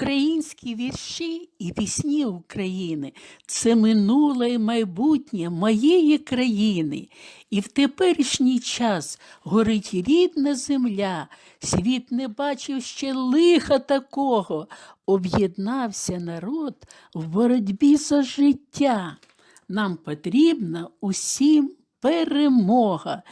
Українські вірші і пісні України це минуле і майбутнє моєї країни. І в теперішній час горить рідна земля, світ не бачив ще лиха такого. Об'єднався народ в боротьбі за життя. Нам потрібна усім перемога.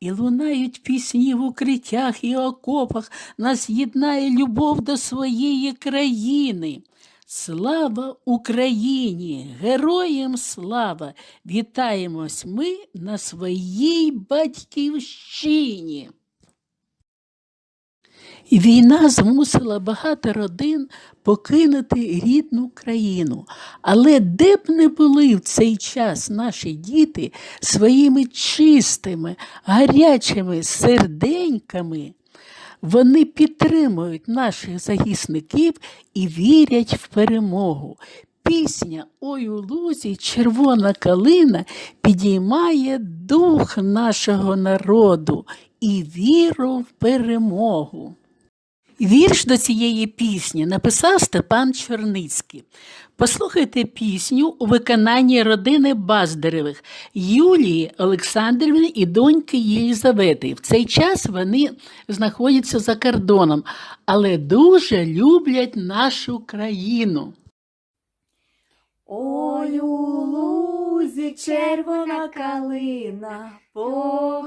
І лунають пісні в укриттях і окопах, нас єднає любов до своєї країни. Слава Україні! Героям слава! Вітаємось ми на своїй батьківщині. Війна змусила багато родин покинути рідну країну. Але де б не були в цей час наші діти своїми чистими, гарячими серденьками, вони підтримують наших захисників і вірять в перемогу. Пісня Ой у лузі червона калина підіймає дух нашого народу і віру в перемогу. Вірш до цієї пісні написав Степан Чорницький. Послухайте пісню у виконанні родини Баздаревих Юлії Олександрівни і доньки Єлізавети. В цей час вони знаходяться за кордоном, але дуже люблять нашу країну. Ой, у лузі червона калина похилилася,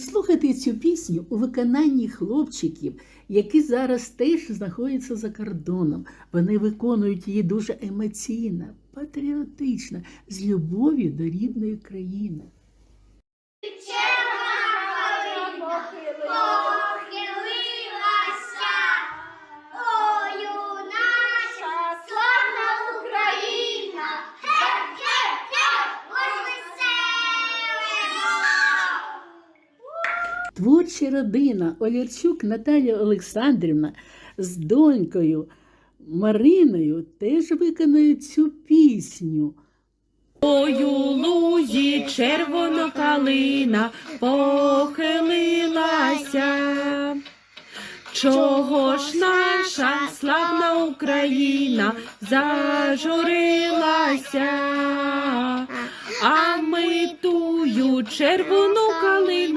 Слухайте цю пісню у виконанні хлопчиків, які зараз теж знаходяться за кордоном. Вони виконують її дуже емоційно, патріотично, з любов'ю до рідної країни. Похилилася, ою наша славна Україна, ге-ге-ге, розвеселимо! Родина Олярчук Наталія Олександрівна з донькою Мариною теж виконують цю пісню. Ой, у лузі червона калина похилилася. Чого ж наша славна Україна зажурилася, а ми тую червону калину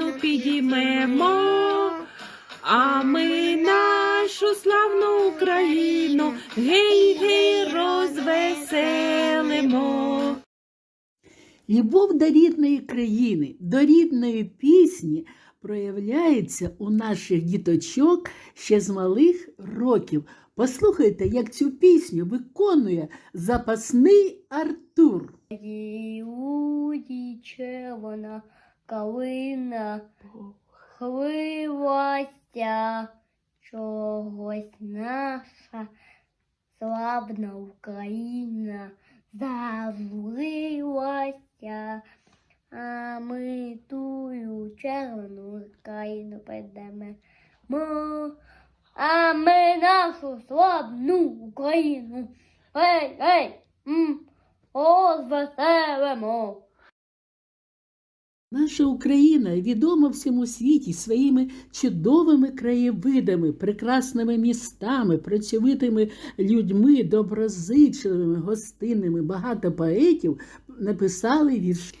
Україну гей, гей, розвеселимо. Любов до рідної країни, до рідної пісні проявляється у наших діточок ще з малих років. Послухайте, як цю пісню виконує запасний Артур. Червона калина хлилася, чогось наша славна Україна завлилася, а ми тую червону країну передамо. А ми нашу славну Україну. Ей, ей, м, розвеселимо. Наша Україна відома всьому світі своїми чудовими краєвидами, прекрасними містами, працьовитими людьми, доброзичливими, гостинними. Багато поетів написали вірші.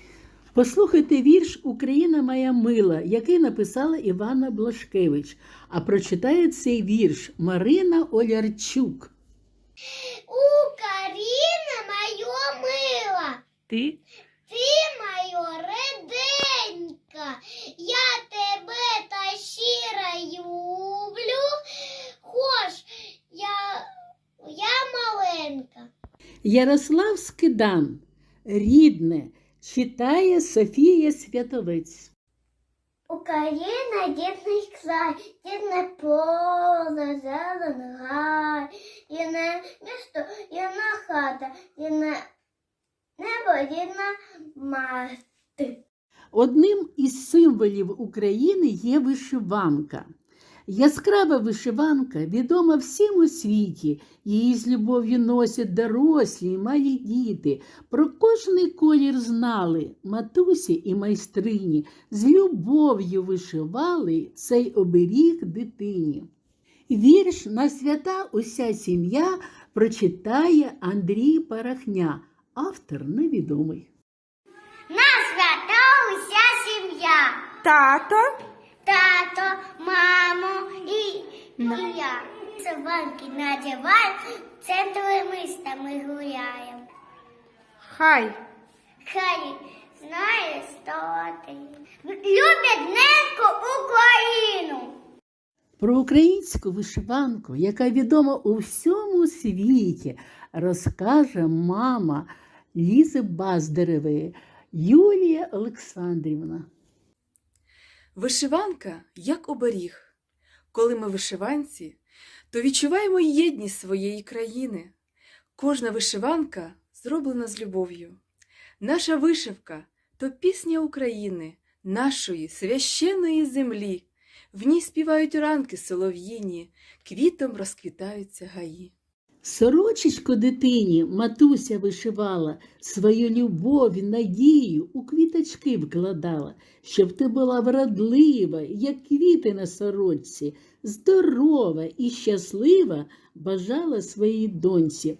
Послухайте вірш Україна моя мила, який написала Івана Блашкевич. А прочитає цей вірш Марина Олярчук. Україна моє мила, Ти ти моя реденька, я тебе та щиро люблю, хоч я, я маленька. Ярослав Скидан, рідне, читає Софія Святовець. Україна дідний край, дідне поле, зелений гай, єдне місто, єдна хата, єдне небо, Одним із символів України є вишиванка. Яскрава вишиванка відома всім у світі. Її з любов'ю носять дорослі й малі діти. Про кожний колір знали матусі і майстрині. З любов'ю вишивали цей оберіг дитині. Вірш на свята уся сім'я прочитає Андрій Парахня, автор невідомий. На свята уся сім'я. Тато. Тато, мамо і, і я. Саванки надіваємо, центровими мистами гуляємо. Хай. Хай знає стоти. Любять неньку Україну. Про українську вишиванку, яка відома у всьому світі, розкаже мама Лізи Баздеревої Юлія Олександрівна. Вишиванка як оберіг. Коли ми вишиванці, то відчуваємо єдність своєї країни. Кожна вишиванка зроблена з любов'ю. Наша вишивка то пісня України, нашої священної землі. В ній співають ранки солов'їні, квітом розквітаються гаї. Сорочечко дитині матуся вишивала, свою любов надію у квіточки вкладала, щоб ти була вродлива, як квіти на сорочці, здорова і щаслива бажала своїй доньці.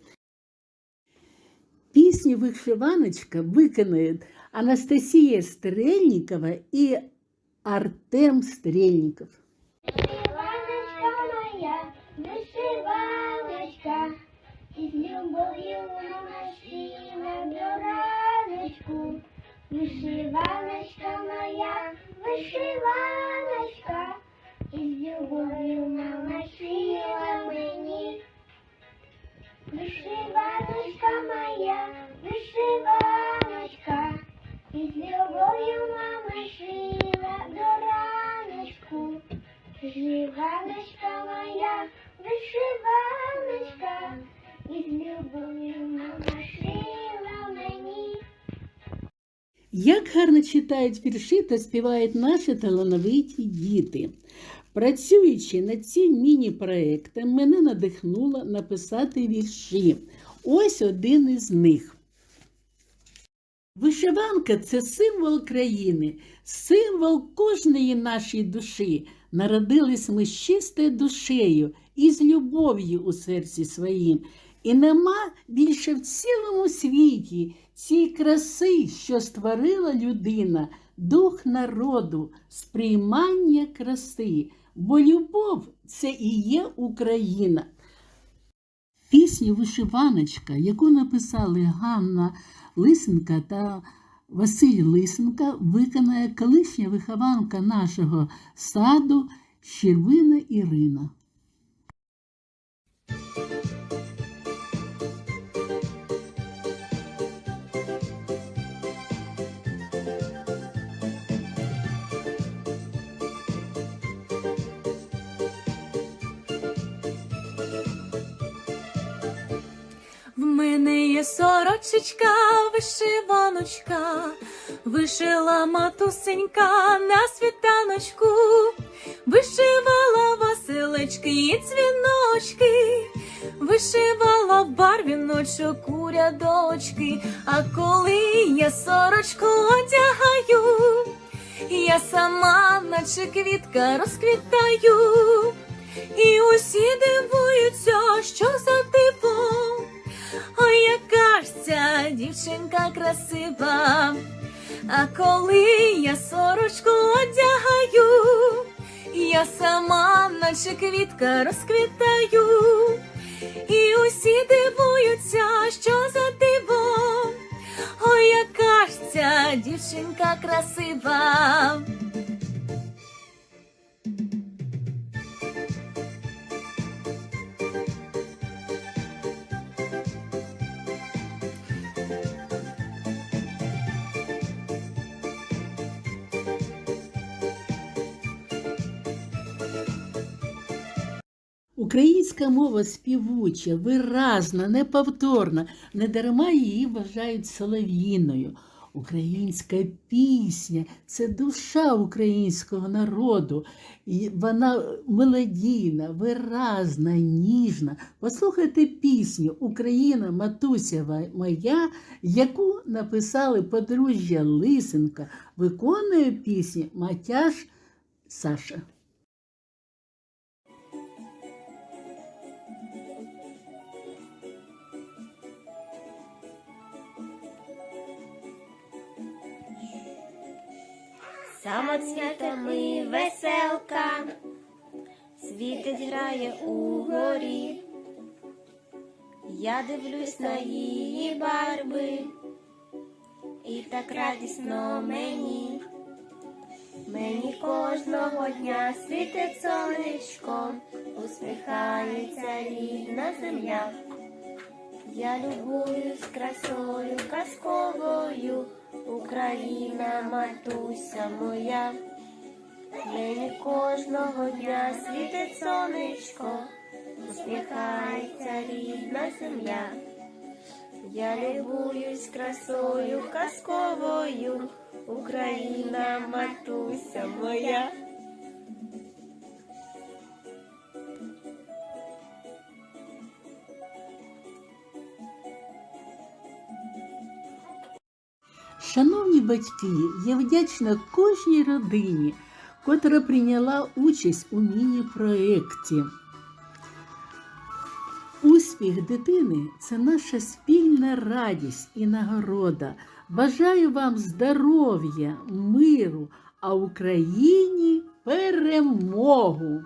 Пісню «Вишиваночка» виконують Анастасія Стрельникова і Артем Стрельников. Шила до раночку. Вишиваночка моя, вишиваночка, із любов'ю мама шила мені. Як гарно читають вірші та співають наші талановиті діти. Працюючи над цим міні-проектом, мене надихнуло написати вірші. Ось один із них. Вишиванка це символ країни, символ кожної нашої душі. Народились ми з чистою душею і з любов'ю у серці своїм. І нема більше в цілому світі цієї краси, що створила людина, дух народу, сприймання краси, бо любов це і є Україна. Пісню Вишиваночка, яку написали Ганна Лисенка та Василь Лисенка, виконає колишня вихованка нашого саду Щербина Ірина. Сорочечка, вишиваночка, вишила матусенька на світаночку, вишивала василечки і дзвіночки, вишивала барвіночок у рядочки, а коли я сорочку одягаю, я сама, наче квітка, розквітаю, і усі дивуються, що за дівчинка красива. А коли я сорочку одягаю, я сама, наче квітка, розквітаю, і усі дивуються, що за диво. Ой, яка ж ця дівчинка красива. Українська мова співуча, виразна, неповторна, недарма її вважають солов'їною. Українська пісня це душа українського народу. І вона мелодійна, виразна, ніжна. Послухайте пісню Україна, матуся моя, яку написали подружжя Лисенка. Виконує пісню Матяш Саша. Самоцвітами веселка, світить грає угорі. Я дивлюсь на її барви, і так радісно мені. Мені кожного дня світить сонечко, усміхається рідна земля. Я любуюсь красою казковою, Україна, матуся моя. Мені кожного дня світить сонечко, усміхається рідна земля. Я любуюсь красою казковою, Україна, матуся моя. Шановні батьки, я вдячна кожній родині, котра прийняла участь у міні-проєкті. Успіх дитини це наша спільна радість і нагорода. Бажаю вам здоров'я, миру, а Україні перемогу!